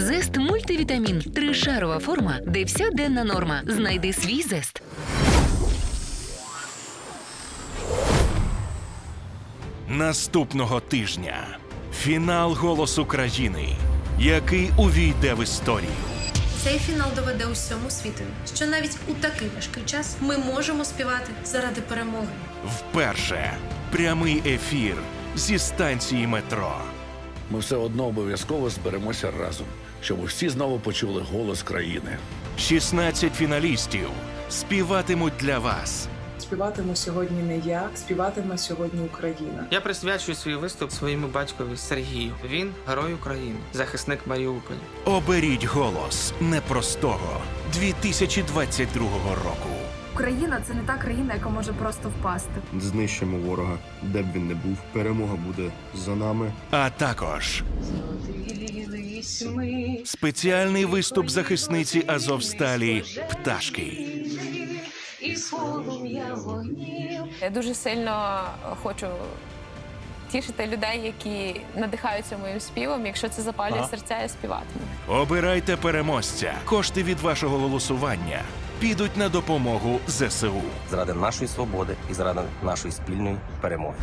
Зест мультивітамін. Тришарова форма, де вся денна норма. Знайди свій зест. Наступного тижня фінал «Голос України», який увійде в історію. Цей фінал доведе усьому світу, що навіть у такий важкий час ми можемо співати заради перемоги. Вперше прямий ефір зі станції метро. Ми все одно обов'язково зберемося разом, щоб всі знову почули голос країни. 16 фіналістів співатимуть для вас. Співатиме сьогодні не я, співатиме сьогодні Україна. Я присвячую свій виступ своєму батькові Сергію. Він герой України, захисник Маріуполя. Оберіть голос непростого 2022 року. Україна це не та країна, яка може просто впасти. Знищимо ворога, де б він не був. Перемога буде за нами. А також спеціальний виступ захисниці Азовсталі Пташки. Я дуже сильно хочу тішити людей, які надихаються моїм співом. Якщо це запалює серця, я співатиму. Обирайте переможця. Кошти від вашого голосування підуть на допомогу ЗСУ. заради нашої свободи і заради нашої спільної перемоги.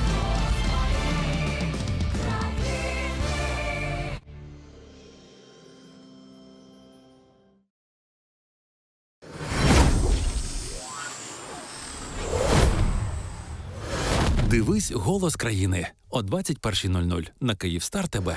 Дивись голос країни о 21.00 на Київстар ТБ.